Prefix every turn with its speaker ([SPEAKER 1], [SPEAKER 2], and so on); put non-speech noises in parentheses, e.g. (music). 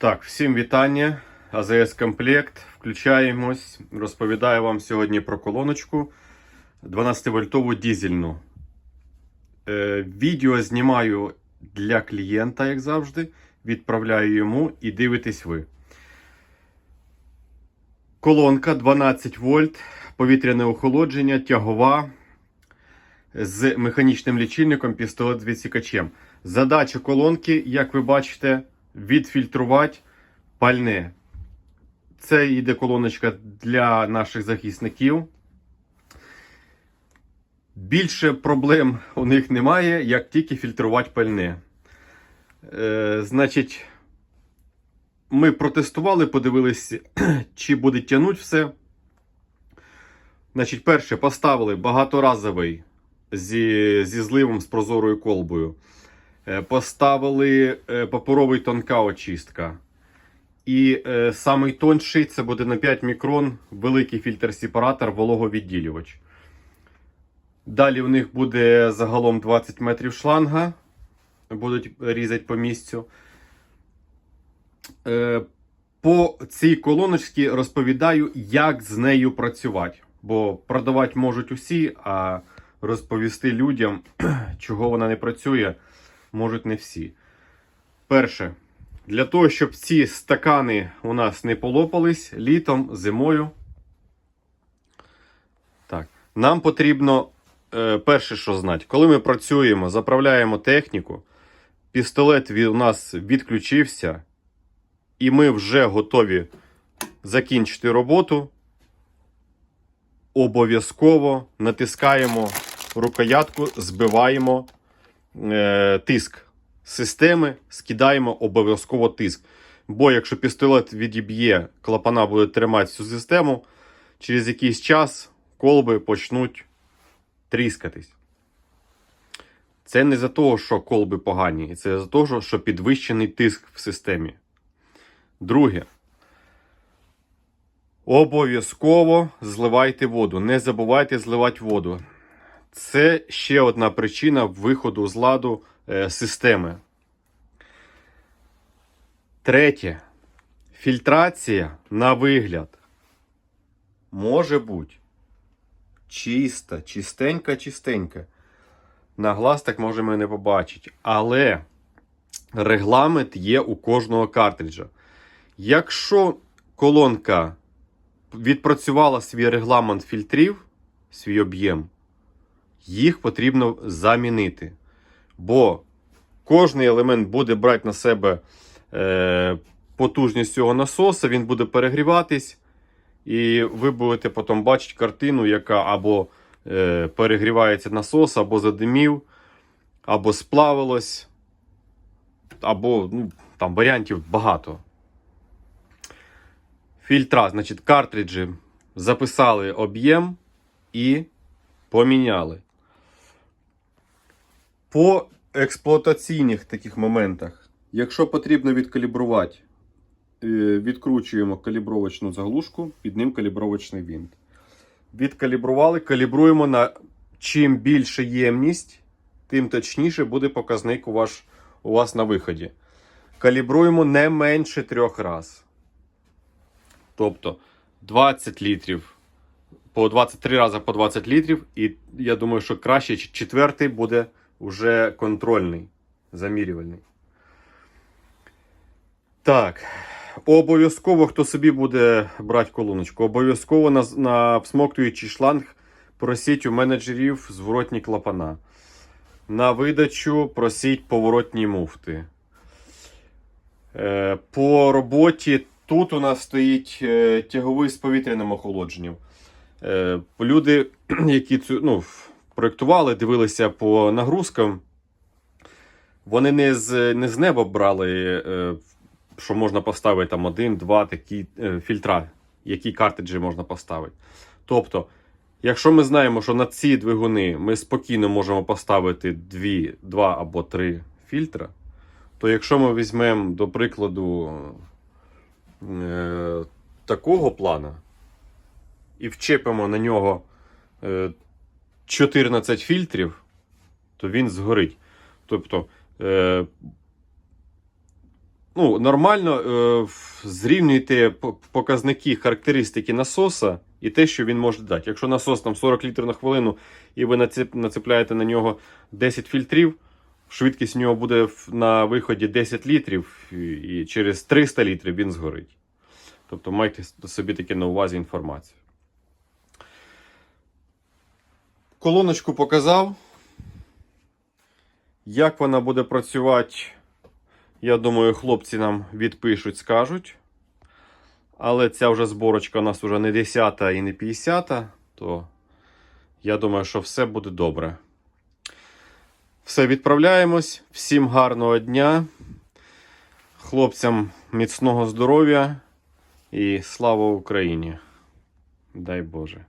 [SPEAKER 1] Так, всім вітання. АЗС Комплект. Включаємось. Розповідаю вам сьогодні про колоночку 12-вольтову дізельну. Е, відео знімаю для клієнта, як завжди. Відправляю йому і дивитесь ви. Колонка 12 вольт, повітряне охолодження, тягова з механічним лічильником пістолет з відсікачем. Задача колонки, як ви бачите, відфільтрувати пальне. Це йде колоночка для наших захисників. Більше проблем у них немає, як тільки фільтрувати пальне. Е, значить, ми протестували, подивилися, (clears throat) чи буде тягнути все. Значить, перше, поставили багаторазовий зі, зі зливом з прозорою колбою. Е, Поставили е, паперовий тонка очистка. І е, самий тонший це буде на 5 мікрон великий фільтр-сепаратор вологовідділювач. Далі у них буде загалом 20 метрів шланга. Будуть різати по місцю. Е, по цій колоночці розповідаю, як з нею працювати. Бо продавати можуть усі, а розповісти людям, (clears throat) чого вона не працює, можуть не всі. Перше, для того, щоб ці стакани у нас не полопались літом, зимою. Так, нам потрібно е, перше, що знати, коли ми працюємо, заправляємо техніку, пістолет у нас відключився, і ми вже готові закінчити роботу. Обов'язково натискаємо рукоятку, збиваємо е, тиск системи, скидаємо обов'язково тиск. Бо якщо пістолет відіб'є, клапана буде тримати всю систему, через якийсь час колби почнуть тріскатись. Це не за того, що колби погані, це за того, що підвищений тиск в системі. Друге. Обов'язково зливайте воду. Не забувайте зливати воду. Це ще одна причина виходу з ладу е, системи. Третє. Фільтрація на вигляд може бути чиста, чистенька, чистенька. На глаз так можемо і не побачити. Але регламент є у кожного картриджа. Якщо колонка відпрацювала свій регламент фільтрів, свій об'єм, їх потрібно замінити. Бо кожний елемент буде брати на себе е, потужність цього насоса, він буде перегріватись, і ви будете потім бачити картину, яка або е, перегрівається насос, або задимів, або сплавилось, або ну, там варіантів багато. Фільтра, значить, картриджі записали об'єм і поміняли. По експлуатаційних таких моментах, якщо потрібно відкалібрувати, е, відкручуємо калібровочну заглушку, під ним калібровочний винт. Відкалібрували, калібруємо на чим більше ємність, тим точніше буде показник у, ваш, у вас на виході. Калібруємо не менше трьох разів. Тобто 20 літрів по 23 рази по 20 літрів, і я думаю, що краще четвертий буде вже контрольний, замірювальний. Так. Обов'язково, хто собі буде брати колоночку, обов'язково на, на всмоктуючий шланг просіть у менеджерів зворотні клапана. На видачу просіть поворотні муфти. Е, по роботі тут у нас стоїть е, тяговий з повітряним охолодженням. Е, люди, (clears throat) які цю ну, проєктували, дивилися по нагрузкам, вони не з, не з неба брали, е, що можна поставити там один, два такі е, фільтра, які картриджі можна поставити. Тобто, якщо ми знаємо, що на ці двигуни ми спокійно можемо поставити дві, два або три фільтра, то якщо ми візьмемо, до прикладу, е, такого плана і вчепимо на нього 14 фільтрів, то він згорить. Тобто, е, ну, нормально е, зрівнюйте показники, характеристики насоса і те, що він може дати. Якщо насос там 40 літрів на хвилину, і ви нацеп- нацепляєте на нього 10 фільтрів, швидкість у нього буде на виході 10 літрів, і через 300 літрів він згорить. Тобто майте собі таке на увазі інформацію. Колоночку показав. Як вона буде працювати, я думаю, хлопці нам відпишуть, скажуть. Але ця вже зборочка у нас вже не 10 і не 50, то я думаю, що все буде добре. Все, відправляємось. Всім гарного дня. Хлопцям міцного здоров'я і слава Україні. Дай Боже.